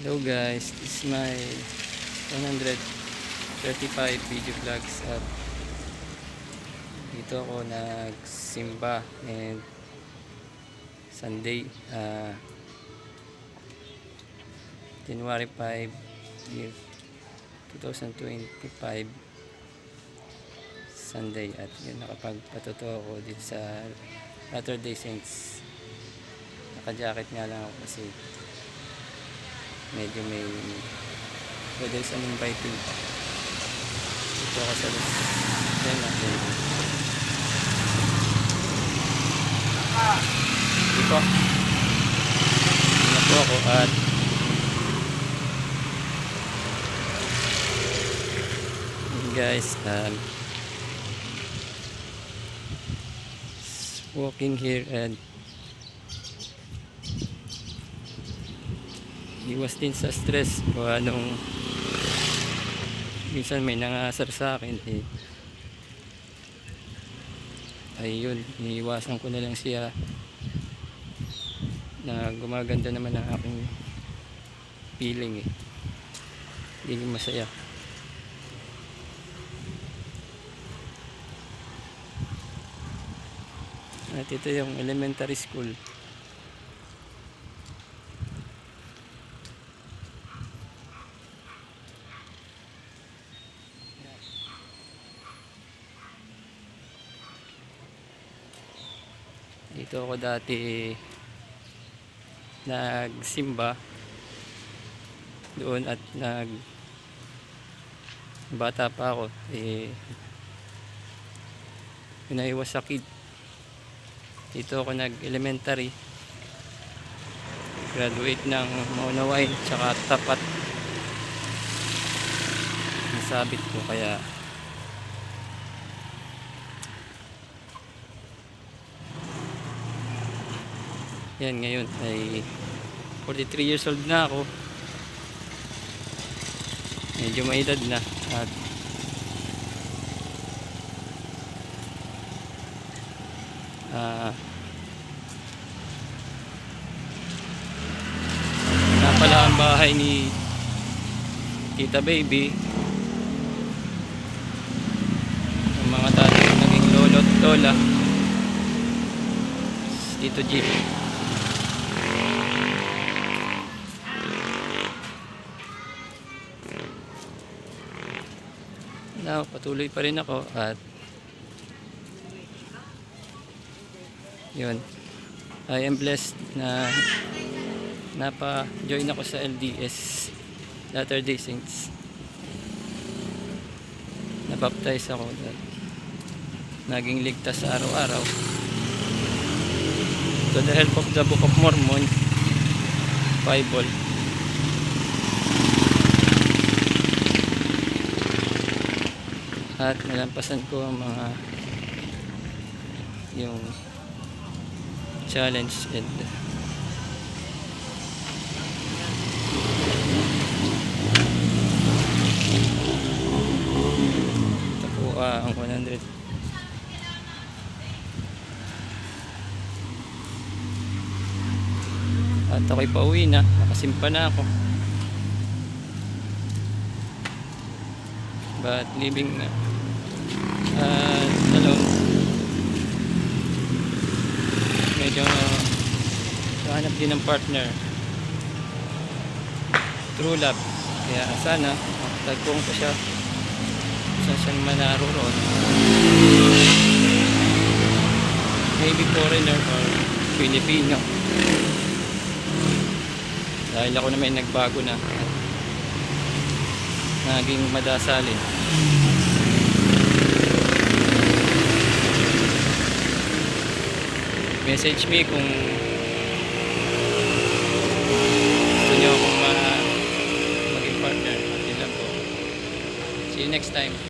Hello guys, this is my 135 video vlogs at dito ako nagsimba and Sunday ah, January 5 year 2025 Sunday. At yun nakapagpatuto ako dito sa Latter-day Saints. Naka-jacket nga lang ako kasi medyo may weather is uninviting ito ako sa yan natin dito. Na po ako at guys um, walking here and iwas din sa stress o anong minsan may nangasar sa akin eh ayun iniiwasan ko na lang siya na gumaganda naman ang aking feeling eh. Hindi masaya. At ito yung elementary school Dito ako dati nagsimba doon at nag bata pa ako eh pinaiwas sakit dito ako nag elementary graduate ng Maunawain tsaka tapat. Nasabit ko kaya Yan ngayon ay 43 years old na ako. Medyo may edad na at ah na pala ang bahay ni Tita Baby. Ang mga dati naging lolo at lola. Tito Jeep Now, patuloy pa rin ako at yun. I am blessed na napa-join ako sa LDS Latter-day Saints. Nabaptize ako naging ligtas sa araw-araw. To the help of the Book of Mormon, Bible. At nalampasan ko ang mga yung challenge and ito po ah, ang 100 at ako'y pauwi na. Nakasimpa na ako. But living uh, alone medyo uh, hanap din ng partner. True love. Kaya sana tagpong ko siya. Saan siya man naroon maybe foreigner or Filipino. Dahil ako naman nagbago na. Naging madasalin. Message me kung nyo akong ma maging partner. Yun lang po. See you next time